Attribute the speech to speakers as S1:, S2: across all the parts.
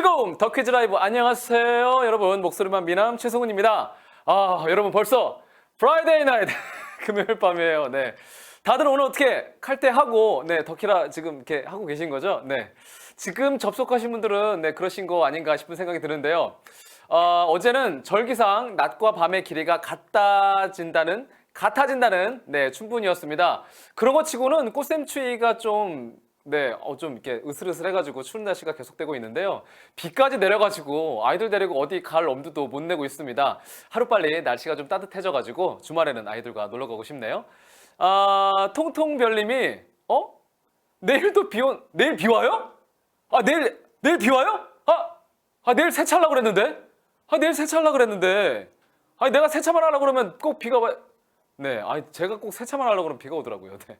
S1: 즐거움 더 퀴즈 라이브. 안녕하세요 여러분. 목소리만 미남 최성훈입니다. 아 여러분 벌써 프라이데이 나이트 금요일 밤이에요. 네. 다들 오늘 어떻게 칼퇴 하고 네 덕키라 지금 이렇게 하고 계신 거죠? 네. 지금 접속하신 분들은 네 그러신 거 아닌가 싶은 생각이 드는데요. 어, 어제는 절기상 낮과 밤의 길이가 같아진다는 같아진다는 네 춘분이었습니다. 그런 것 치고는 꽃샘추위가 좀 네, 어, 좀 이렇게 으슬으슬해가지고 추운 날씨가 계속되고 있는데요. 비까지 내려가지고 아이들 데리고 어디 갈 엄두도 못 내고 있습니다. 하루빨리 날씨가 좀 따뜻해져가지고 주말에는 아이들과 놀러 가고 싶네요. 아, 통통별님이, 어? 내일도 비 온, 내일 비 와요? 아, 내일, 내일 비 와요? 아, 아, 내일 세차하려고 그랬는데? 아, 내일 세차하려고 그랬는데? 아, 내가 세차만 하려고 그러면 꼭 비가 와. 네, 아, 제가 꼭 세차만 하려고 그러면 비가 오더라고요. 네.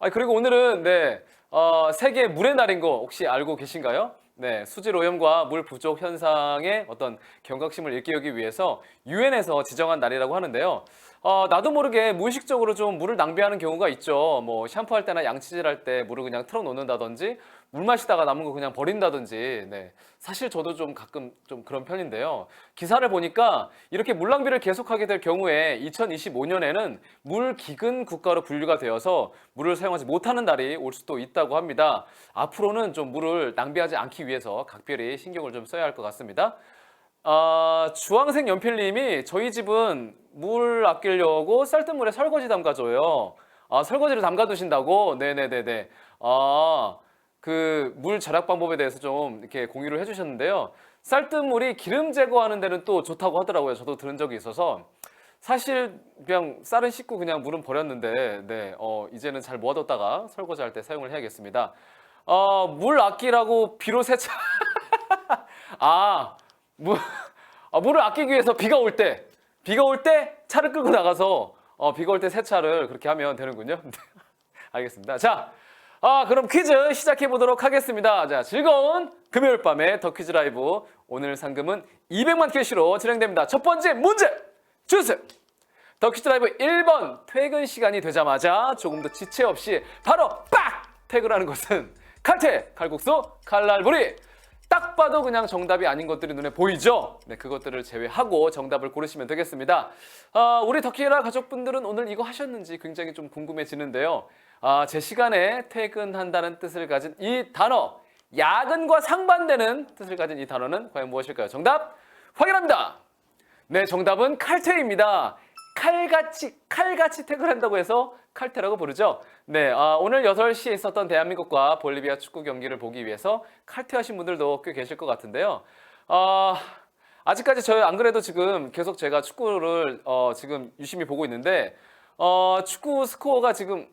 S1: 아 그리고 오늘은 네 어, 세계 물의 날인 거 혹시 알고 계신가요? 네 수질 오염과 물 부족 현상의 어떤 경각심을 일깨우기 위해서 유엔에서 지정한 날이라고 하는데요. 어, 나도 모르게 무의식적으로 좀 물을 낭비하는 경우가 있죠. 뭐 샴푸할 때나 양치질 할 때 물을 그냥 틀어 놓는다든지 물 마시다가 남은 거 그냥 버린다든지. 네. 사실 저도 좀 가끔 좀 그런 편인데요. 기사를 보니까 이렇게 물 낭비를 계속하게 될 경우에 2025년에는 물 기근 국가로 분류가 되어서 물을 사용하지 못하는 날이 올 수도 있다고 합니다. 앞으로는 좀 물을 낭비하지 않기 위해서 각별히 신경을 좀 써야 할 것 같습니다. 아, 주황색 연필님이 저희 집은 물 아끼려고 쌀뜨물에 설거지 담가줘요. 아, 설거지를 담가두신다고? 네네네네. 아, 그 물 절약 방법에 대해서 좀 이렇게 공유를 해주셨는데요. 쌀뜨물이 기름 제거하는 데는 또 좋다고 하더라고요. 저도 들은 적이 있어서. 사실 그냥 쌀은 씻고 그냥 물은 버렸는데, 네, 어, 이제는 잘 모아뒀다가 설거지 할 때 사용을 해야겠습니다. 어, 물 아끼라고 비로 세차. 아, 물, 아, 물을 아끼기 위해서 비가 올 때, 비가 올 때 차를 끌고 나가서 어, 비가 올 때 세차를 그렇게 하면 되는군요. 네, 알겠습니다. 자, 아, 그럼 퀴즈 시작해 보도록 하겠습니다. 자, 즐거운 금요일 밤의 더 퀴즈 라이브. 오늘 상금은 200만 캐시로 진행됩니다. 첫 번째 문제 주세요. 더 퀴즈 라이브 1번 퇴근 시간이 되자마자 조금 더 지체 없이 바로 빡 퇴근하는 것은 칼퇴, 칼국수, 칼날부리. 딱 봐도 그냥 정답이 아닌 것들이 눈에 보이죠? 네, 그것들을 제외하고 정답을 고르시면 되겠습니다. 아, 우리 더키라 가족분들은 오늘 이거 하셨는지 굉장히 좀 궁금해지는데요. 아, 제 시간에 퇴근한다는 뜻을 가진 이 단어, 야근과 상반되는 뜻을 가진 이 단어는 과연 무엇일까요? 정답 확인합니다. 네, 정답은 칼퇴입니다. 칼같이 칼같이 퇴근한다고 해서 칼퇴라고 부르죠. 네, 아, 오늘 8시에 있었던 대한민국과 볼리비아 축구 경기를 보기 위해서 칼퇴하신 분들도 꽤 계실 것 같은데요. 아, 아직까지 저희 안 그래도 지금 계속 제가 축구를 어, 지금 유심히 보고 있는데 어, 축구 스코어가 지금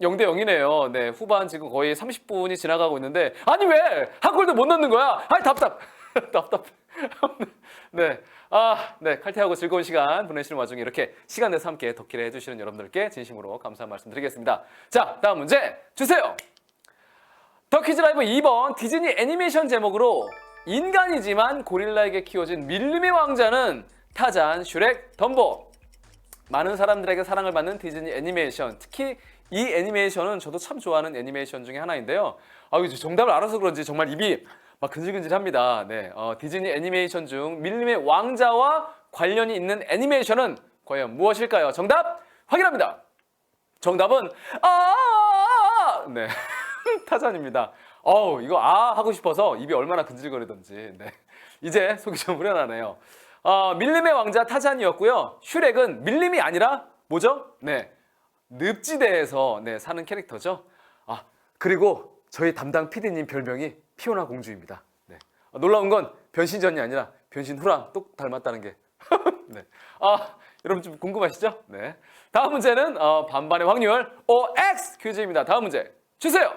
S1: 0대 0이네요. 네, 후반 지금 거의 30분이 지나가고 있는데 아니 왜 한 골도 못 넣는 거야? 아이 답답 답답. 네, 아, 네 칼퇴하고 즐거운 시간 보내시는 와중에 이렇게 시간 내서 함께 덕기를 해주시는 여러분들께 진심으로 감사 말씀 드리겠습니다. 자, 다음 문제 주세요. 더 퀴즈 라이브 2번 디즈니 애니메이션 제목으로 인간이지만 고릴라에게 키워진 밀림의 왕자는 타잔, 슈렉, 덤보. 많은 사람들에게 사랑을 받는 디즈니 애니메이션. 특히 이 애니메이션은 저도 참 좋아하는 애니메이션 중에 하나인데요. 아, 정답을 알아서 그런지 정말 입이 막 근질근질합니다. 네, 어, 디즈니 애니메이션 중 밀림의 왕자와 관련이 있는 애니메이션은 과연 무엇일까요? 정답 확인합니다. 정답은 아, 네, 타잔입니다. 어우, 이거 아 하고 싶어서 입이 얼마나 근질거리던지. 네, 이제 속이 좀 후련하네요. 어, 밀림의 왕자 타잔이었고요. 슈렉은 밀림이 아니라 뭐죠? 네, 늪지대에서 네, 사는 캐릭터죠. 아 그리고 저희 담당 PD님 별명이 피오나 공주입니다. 네. 아, 놀라운 건 변신 전이 아니라 변신 후랑 똑 닮았다는 게. 네. 아 여러분 좀 궁금하시죠? 네. 다음 문제는 어, 반반의 확률 OX 퀴즈입니다. 다음 문제 주세요.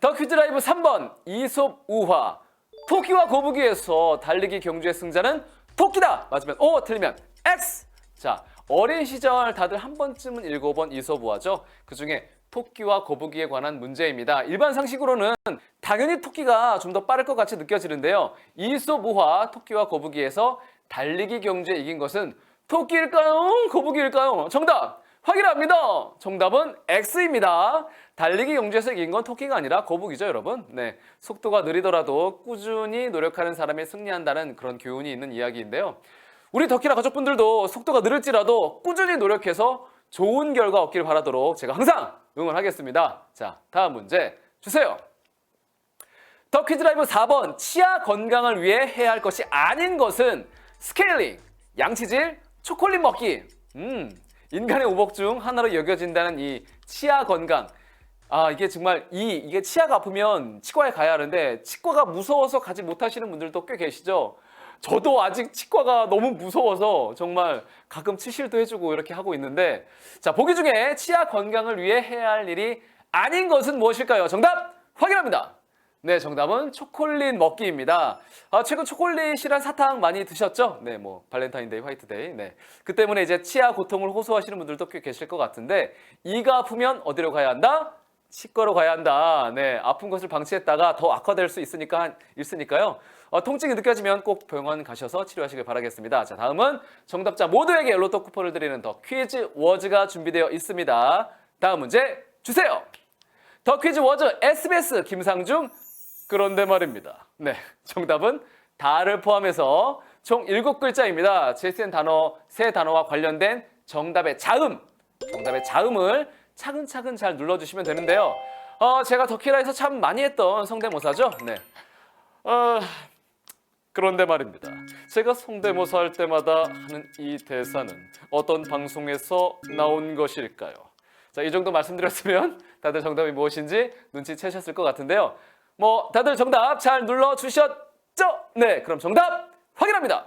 S1: 더 퀴즈 라이브 3번 이솝 우화 토끼와 거북이에서 달리기 경주의 승자는 토끼다 맞으면 O 틀리면 X 자 어린 시절 다들 한 번쯤은 읽어본 이솝 우화죠 그 중에 토끼와 거북이에 관한 문제입니다 일반 상식으로는 당연히 토끼가 좀 더 빠를 것 같이 느껴지는데요 우화 토끼와 거북이에서 달리기 경주에 이긴 것은 토끼일까요 거북이일까요 정답 확인합니다. 정답은 X입니다. 달리기 경주에서 이긴 건 토끼가 아니라 거북이죠, 여러분. 네. 속도가 느리더라도 꾸준히 노력하는 사람이 승리한다는 그런 교훈이 있는 이야기인데요. 우리 덕키라 가족분들도 속도가 느릴지라도 꾸준히 노력해서 좋은 결과 얻길 바라도록 제가 항상 응원하겠습니다. 자, 다음 문제 주세요. 더 퀴즈 라이브 4번 치아 건강을 위해 해야 할 것이 아닌 것은 스케일링, 양치질, 초콜릿 먹기. 음, 인간의 오복 중 하나로 여겨진다는 이 치아 건강. 아, 이게 정말 이 이게 치아가 아프면 치과에 가야 하는데 치과가 무서워서 가지 못하시는 분들도 꽤 계시죠. 저도 아직 치과가 너무 무서워서 정말 가끔 치실도 해주고 이렇게 하고 있는데 자 보기 중에 치아 건강을 위해 해야 할 일이 아닌 것은 무엇일까요? 정답 확인합니다. 네, 정답은 초콜릿 먹기입니다. 아, 최근 초콜릿이란 사탕 많이 드셨죠? 네, 뭐 발렌타인데이, 화이트데이. 네, 그 때문에 이제 치아 고통을 호소하시는 분들도 꽤 계실 것 같은데 이가 아프면 어디로 가야 한다? 치과로 가야 한다. 네, 아픈 것을 방치했다가 더 악화될 수 있으니까 있으니까요. 어, 통증이 느껴지면 꼭 병원 가셔서 치료하시길 바라겠습니다. 자, 다음은 정답자 모두에게 로또 쿠폰을 드리는 더 퀴즈 워즈가 준비되어 있습니다. 다음 문제 주세요. 더 퀴즈 워즈 SBS 김상중 그런데 말입니다. 네, 정답은 다를 포함해서 총 7글자입니다. 제시된 단어 세 단어와 관련된 정답의 자음, 정답의 자음을 차근차근 잘 눌러주시면 되는데요. 어, 제가 더키라에서 참 많이 했던 성대모사죠. 네. 어, 그런데 말입니다. 제가 성대모사 할 때마다 하는 이 대사는 어떤 방송에서 나온 것일까요? 자, 이 정도 말씀드렸으면 다들 정답이 무엇인지 눈치채셨을 것 같은데요. 뭐 다들 정답 잘 눌러 주셨죠? 네, 그럼 정답 확인합니다.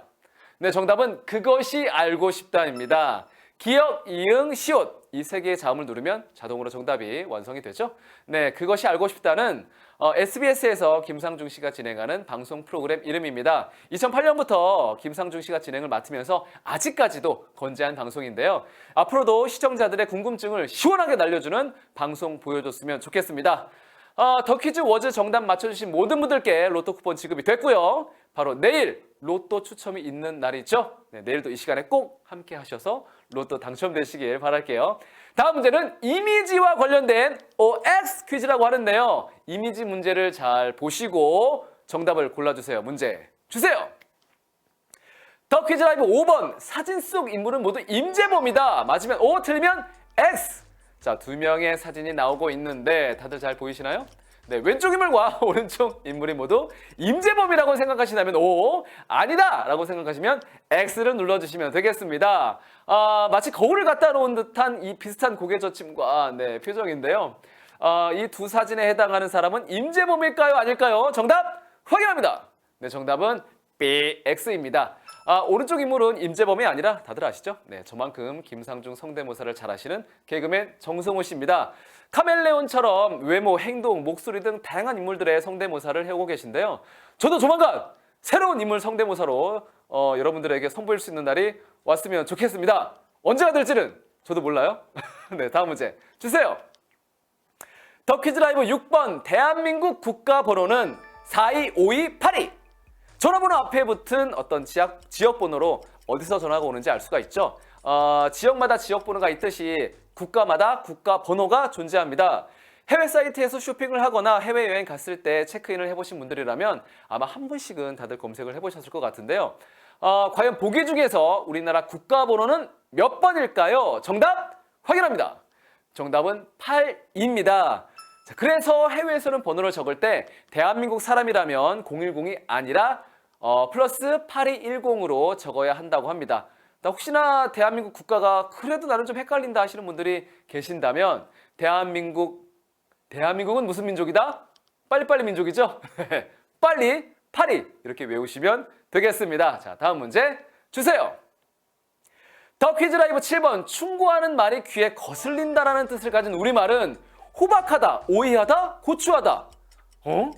S1: 네, 정답은 그것이 알고 싶다입니다. 기억, 이응, 시옷 이 세 개의 자음을 누르면 자동으로 정답이 완성이 되죠. 네, 그것이 알고 싶다는 어, SBS에서 김상중 씨가 진행하는 방송 프로그램 이름입니다. 2008년부터 김상중 씨가 진행을 맡으면서 아직까지도 건재한 방송인데요. 앞으로도 시청자들의 궁금증을 시원하게 날려주는 방송 보여줬으면 좋겠습니다. 어, 더 퀴즈 워즈 정답 맞춰주신 모든 분들께 로또 쿠폰 지급이 됐고요. 바로 내일 로또 추첨이 있는 날이죠. 네, 내일도 이 시간에 꼭 함께 하셔서 로또 당첨되시길 바랄게요. 다음 문제는 이미지와 관련된 OX 퀴즈라고 하는데요. 이미지 문제를 잘 보시고 정답을 골라주세요. 문제 주세요. 더 퀴즈 라이브 5번 사진 속 인물은 모두 임재범이다. 맞으면 O, 틀리면 X. 자, 두 명의 사진이 나오고 있는데 다들 잘 보이시나요? 네, 왼쪽 인물과 오른쪽 인물이 모두 임재범이라고 생각하시다면 O, 아니다! 라고 생각하시면 X를 눌러주시면 되겠습니다. 아, 마치 거울을 갖다 놓은 듯한 이 비슷한 고개 젖힘과 네, 표정인데요. 아, 이 두 사진에 해당하는 사람은 임재범일까요? 아닐까요? 정답 확인합니다. 네, 정답은 BX입니다. 아, 오른쪽 인물은 임재범이 아니라 다들 아시죠? 네, 저만큼 김상중 성대모사를 잘하시는 개그맨 정성호 씨입니다. 카멜레온처럼 외모, 행동, 목소리 등 다양한 인물들의 성대모사를 해오고 계신데요. 저도 조만간 새로운 인물 성대모사로 어, 여러분들에게 선보일 수 있는 날이 왔으면 좋겠습니다. 언제가 될지는 저도 몰라요. 네, 다음 문제 주세요. 더 퀴즈 라이브 6번 대한민국 국가 번호는 425282 전화번호 앞에 붙은 어떤 지역, 지역 번호로 어디서 전화가 오는지 알 수가 있죠. 어, 지역마다 지역 번호가 있듯이 국가마다 국가 번호가 존재합니다. 해외 사이트에서 쇼핑을 하거나 해외여행 갔을 때 체크인을 해보신 분들이라면 아마 한 번씩은 다들 검색을 해보셨을 것 같은데요. 어, 과연 보기 중에서 우리나라 국가 번호는 몇 번일까요? 정답 확인합니다. 정답은 8입니다. 자, 그래서 해외에서는 번호를 적을 때 대한민국 사람이라면 010이 아니라 어, 플러스 8210으로 적어야 한다고 합니다. 나 혹시나 대한민국 국가가 그래도 나는 좀 헷갈린다 하시는 분들이 계신다면 대한민국 대한민국은 무슨 민족이다? 빨리빨리 민족이죠? 빨리 파리 이렇게 외우시면 되겠습니다. 자, 다음 문제 주세요. 더 퀴즈 라이브 7번 충고하는 말이 귀에 거슬린다라는 뜻을 가진 우리말은 호박하다, 오이하다, 고추하다. 어?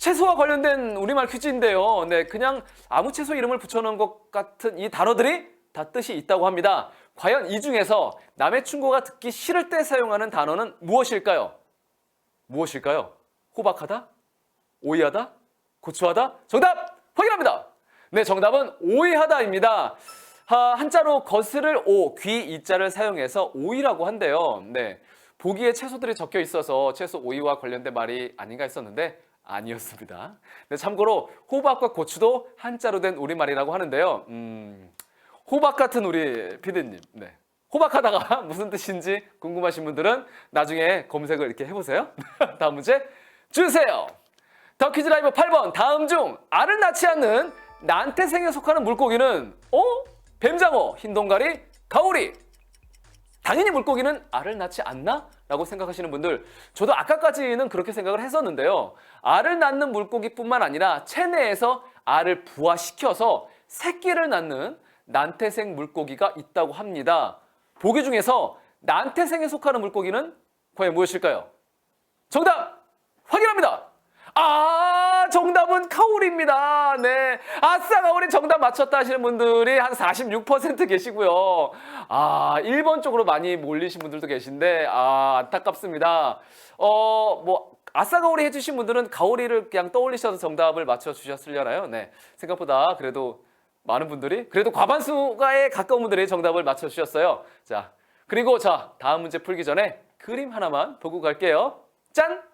S1: 채소와 관련된 우리말 퀴즈인데요. 네, 그냥 아무 채소 이름을 붙여놓은 것 같은 이 단어들이 다 뜻이 있다고 합니다. 과연 이 중에서 남의 충고가 듣기 싫을 때 사용하는 단어는 무엇일까요? 무엇일까요? 호박하다? 오이하다? 고추하다? 정답! 확인합니다! 네, 정답은 오이하다입니다. 하, 한자로 거스를 오, 귀 이자를 사용해서 오이라고 한대요. 네. 보기에 채소들이 적혀 있어서 채소 오이와 관련된 말이 아닌가 했었는데 아니었습니다. 네, 참고로 호박과 고추도 한자로 된 우리말이라고 하는데요. 음, 호박 같은 우리 피디님. 네. 호박하다가 무슨 뜻인지 궁금하신 분들은 나중에 검색을 이렇게 해보세요. 다음 문제 주세요. 더 퀴즈 라이브 8번 다음 중 알을 낳지 않는 난태생에 속하는 물고기는 어? 뱀장어, 흰동가리, 가오리 당연히 물고기는 알을 낳지 않나? 라고 생각하시는 분들 저도 아까까지는 그렇게 생각을 했었는데요 알을 낳는 물고기뿐만 아니라 체내에서 알을 부화시켜서 새끼를 낳는 난태생 물고기가 있다고 합니다 보기 중에서 난태생에 속하는 물고기는 과연 무엇일까요? 정답 확인합니다. 아, 정답은 카오리입니다. 네. 아싸, 카오리 정답 맞췄다 하시는 분들이 한 46% 계시고요. 아, 1번 쪽으로 많이 몰리신 분들도 계신데, 아, 안타깝습니다. 어, 뭐, 아싸 가오리 해주신 분들은 가오리를 그냥 떠올리셔서 정답을 맞춰주셨으려나요? 네. 생각보다 그래도 많은 분들이, 그래도 과반수가에 가까운 분들이 정답을 맞춰주셨어요. 자, 그리고 자, 다음 문제 풀기 전에 그림 하나만 보고 갈게요. 짠!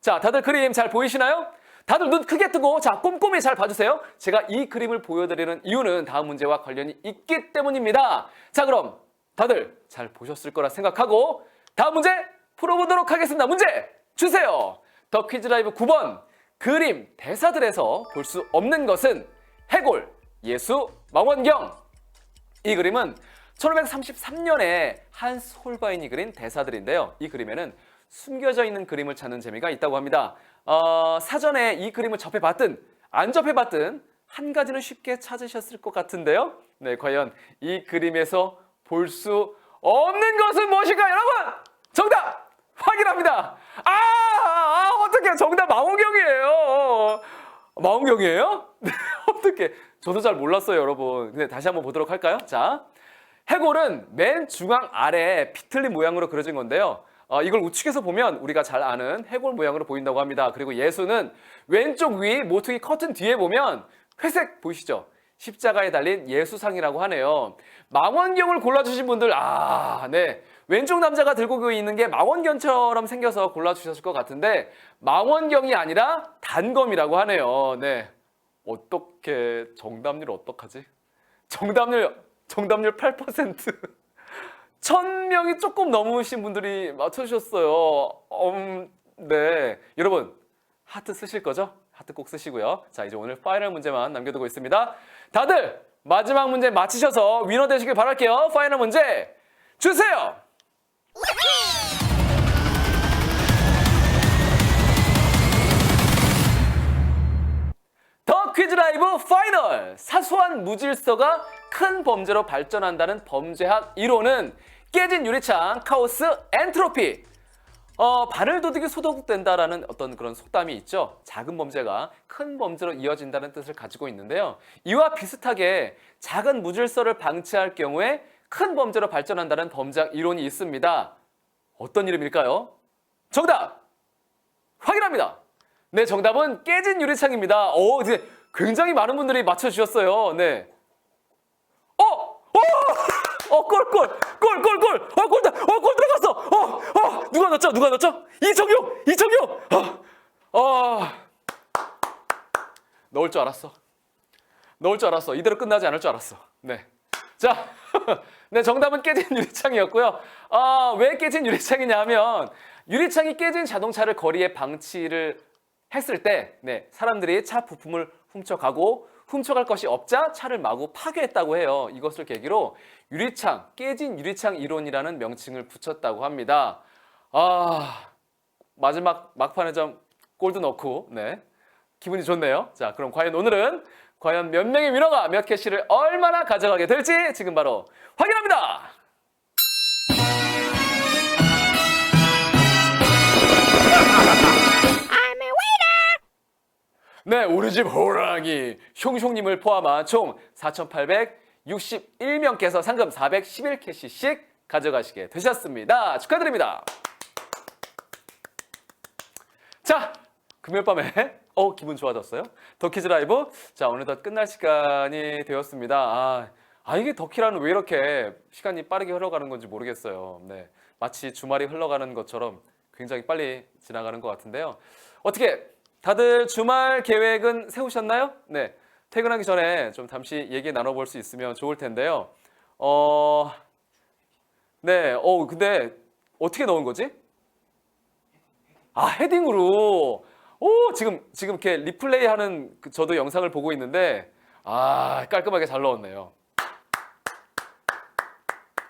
S1: 자, 다들 그림 잘 보이시나요? 다들 눈 크게 뜨고 자, 꼼꼼히 잘 봐주세요. 제가 이 그림을 보여드리는 이유는 다음 문제와 관련이 있기 때문입니다. 자, 그럼 다들 잘 보셨을 거라 생각하고 다음 문제 풀어보도록 하겠습니다. 문제 주세요. 더 퀴즈 라이브 9번 그림 대사들에서 볼 수 없는 것은 해골, 예수, 망원경 이 그림은 1533년에 한스 홀바인이 그린 대사들인데요. 이 그림에는 숨겨져 있는 그림을 찾는 재미가 있다고 합니다. 어, 사전에 이 그림을 접해봤든 안 접해봤든 한 가지는 쉽게 찾으셨을 것 같은데요. 네, 과연 이 그림에서 볼 수 없는 것은 무엇일까요, 여러분? 정답 확인합니다. 아, 아 어떻게 정답 망원경이에요. 망원경이에요? 네, 어떻게? 저도 잘 몰랐어요, 여러분. 근데 다시 한번 보도록 할까요? 자, 해골은 맨 중앙 아래에 비틀린 모양으로 그려진 건데요. 어, 이걸 우측에서 보면 우리가 잘 아는 해골 모양으로 보인다고 합니다. 그리고 예수는 왼쪽 위 모퉁이 커튼 뒤에 보면 회색 보이시죠? 십자가에 달린 예수상이라고 하네요. 망원경을 골라주신 분들, 아, 네. 왼쪽 남자가 들고 있는 게 망원경처럼 생겨서 골라주셨을 것 같은데, 망원경이 아니라 단검이라고 하네요. 네. 어떻게, 정답률 어떡하지? 정답률, 정답률 8%. 천 명이 조금 넘으신 분들이 맞춰주셨어요. 음, 네. 여러분, 하트 쓰실 거죠? 하트 꼭 쓰시고요. 자, 이제 오늘 파이널 문제만 남겨두고 있습니다. 다들 마지막 문제 맞히셔서 위너 되시길 바랄게요. 파이널 문제 주세요! 퀴즈 라이브 파이널! 사소한 무질서가 큰 범죄로 발전한다는 범죄학 이론은 깨진 유리창, 카오스, 엔트로피. 어, 바늘 도둑이 소독된다라는 어떤 그런 속담이 있죠. 작은 범죄가 큰 범죄로 이어진다는 뜻을 가지고 있는데요. 이와 비슷하게 작은 무질서를 방치할 경우에 큰 범죄로 발전한다는 범죄학 이론이 있습니다. 어떤 이름일까요? 정답! 확인합니다. 네, 정답은 깨진 유리창입니다. 오, 이제 굉장히 많은 분들이 맞춰주셨어요. 네. 어! 어! 어, 골, 골! 골, 골, 골! 어, 골, 다- 어, 골 들어갔어! 어, 어! 누가 넣었죠? 누가 넣었죠? 이정용! 이정용! 어, 어. 넣을 줄 알았어. 넣을 줄 알았어. 이대로 끝나지 않을 줄 알았어. 네. 자, 네, 정답은 깨진 유리창이었고요. 아, 왜 깨진 유리창이냐 하면, 유리창이 깨진 자동차를 거리에 방치를 했을 때, 네, 사람들이 차 부품을 훔쳐가고, 훔쳐갈 것이 없자 차를 마구 파괴했다고 해요. 이것을 계기로 유리창, 깨진 유리창 이론이라는 명칭을 붙였다고 합니다. 아, 마지막 막판에 좀 골도 넣고, 네. 기분이 좋네요. 자, 그럼 과연 오늘은 과연 몇 명의 위너가 몇 캐시를 얼마나 가져가게 될지 지금 바로 확인합니다. 네, 우리 집 호랑이 숑숑님을 포함한 총 4,861명께서 상금 411캐시씩 가져가시게 되셨습니다. 축하드립니다. 자, 금요일 밤에 어 기분 좋아졌어요? 더키즈 라이브 자 어느덧 끝날 시간이 되었습니다. 아, 아 이게 덕키라는 왜 이렇게 시간이 빠르게 흘러가는 건지 모르겠어요. 네, 마치 주말이 흘러가는 것처럼 굉장히 빨리 지나가는 것 같은데요. 어떻게 다들 주말 계획은 세우셨나요? 네, 퇴근하기 전에 좀 잠시 얘기 나눠볼 수 있으면 좋을 텐데요. 어, 네, 어 근데 어떻게 넣은 거지? 아 헤딩으로. 오 지금 지금 이렇게 리플레이 하는 그 저도 영상을 보고 있는데 아 깔끔하게 잘 넣었네요.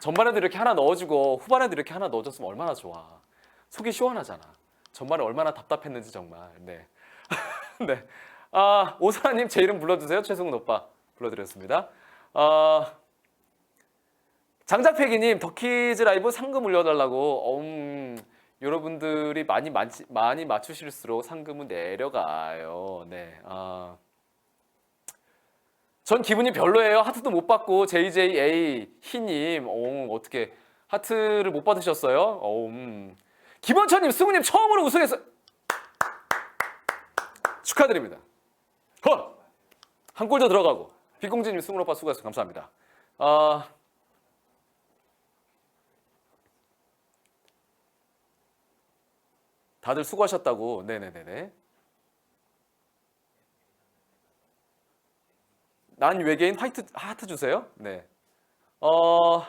S1: 전반에도 이렇게 하나 넣어주고 후반에도 이렇게 하나 넣어줬으면 얼마나 좋아. 속이 시원하잖아. 전반에 얼마나 답답했는지 정말. 네. 네. 아, 오사님 제 이름 불러주세요. 최승훈 오빠 불러드렸습니다. 아, 장작패기님 더키즈 라이브 상금 올려달라고. 음, 여러분들이 많이 많이, 많이 맞추실수록 상금은 내려가요. 네. 아. 전 기분이 별로예요. 하트도 못 받고 JJA 희님, 오, 어떻게 하트를 못 받으셨어요? 오, 음. 김원천님, 승우님 처음으로 우승했어. 축하드립니다. 허! 한골 더 들어가고 비공지님, 승우 오빠 수고하셨습니다. 감사합니다. 아, 다들 수고하셨다고. 네네네네. 난 외계인 화이트 하트 주세요. 네. 어,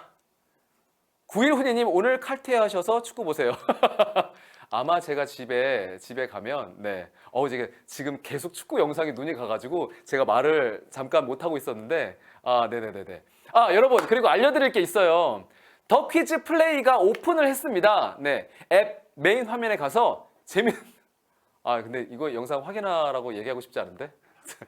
S1: 9일 훈이님 오늘 칼퇴하셔서 축구 보세요. 아마 제가 집에 집에 가면 네. 어 제가 지금 계속 축구 영상에 눈이 가가지고 제가 말을 잠깐 못 하고 있었는데 아 네네네네. 아 여러분 그리고 알려드릴 게 있어요. 더 퀴즈 플레이가 오픈을 했습니다. 네. 앱 메인 화면에 가서 재밌. 아 근데 이거 영상 확인하라고 얘기하고 싶지 않은데.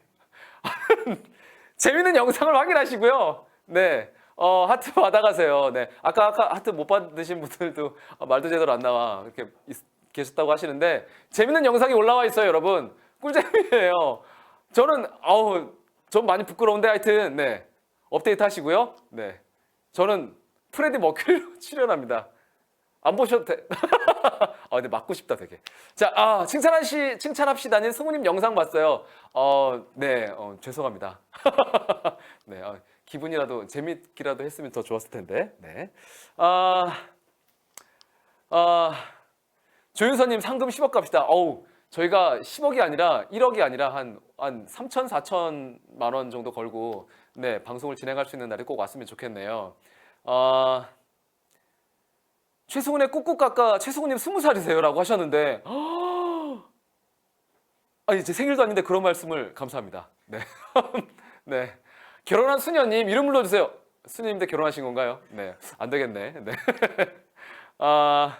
S1: 재밌는 영상을 확인하시고요. 네. 어, 하트 받아가세요. 네. 아까, 아까 하트 못 받으신 분들도 어, 말도 제대로 안 나와. 이렇게 있- 계셨다고 하시는데, 재밌는 영상이 올라와 있어요, 여러분. 꿀잼이에요. 저는, 아우, 좀 많이 부끄러운데 하여튼, 네. 업데이트 하시고요. 네. 저는 프레디 머큐리로 출연합니다. 안 보셔도 돼. 아, 근데 맞고 싶다, 되게. 자, 아, 칭찬하시, 칭찬합시다는 승우님 영상 봤어요. 어, 네, 어, 죄송합니다. 네, 어, 기분이라도 재밌기라도 했으면 더 좋았을 텐데. 네. 아, 아, 조윤서님 상금 10억 갑시다. 어우, 저희가 10억이 아니라 1억이 아니라 한, 한 3천, 4천만 원 정도 걸고, 네, 방송을 진행할 수 있는 날이 꼭 왔으면 좋겠네요. 아, 최승훈의 꾹꾹 깎아 최승훈님 스무 살이세요 라고 하셨는데 아니 제 생일도 아닌데 그런 말씀을 감사합니다. 네, 네 결혼한 수녀님 이름 불러주세요. 수녀님들 결혼하신 건가요? 네, 안 되겠네. 네, 아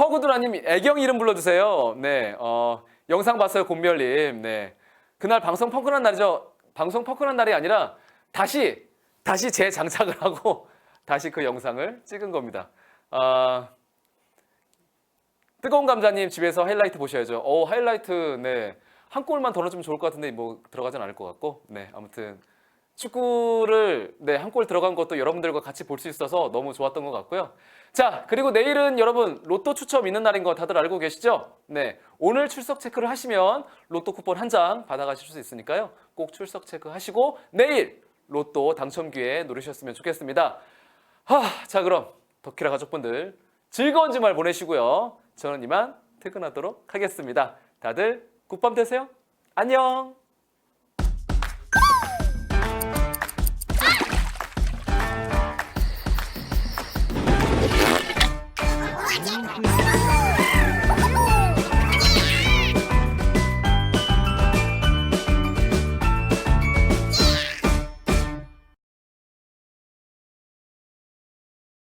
S1: 퍼구드라님 애경 이름 불러주세요. 네, 어 영상 봤어요 곰별님. 네, 그날 방송 펑크난 날이죠. 방송 펑크난 날이 아니라 다시 다시 재장착을 하고 다시 그 영상을 찍은 겁니다. 아, 뜨거운 감자님 집에서 하이라이트 보셔야죠. 오 하이라이트 네. 한 골만 더 넣어주면 좋을 것 같은데 뭐 들어가진 않을 것 같고 네 아무튼 축구를 네 한 골 들어간 것도 여러분들과 같이 볼 수 있어서 너무 좋았던 것 같고요. 자 그리고 내일은 여러분 로또 추첨 있는 날인 거 다들 알고 계시죠? 네 오늘 출석 체크를 하시면 로또 쿠폰 한 장 받아가실 수 있으니까요. 꼭 출석 체크하시고 내일 로또 당첨 기회 노리셨으면 좋겠습니다. 하, 자 그럼 덕키라 가족분들 즐거운 주말 보내시고요. 저는 이만 퇴근하도록 하겠습니다. 다들 굿밤 되세요. 안녕.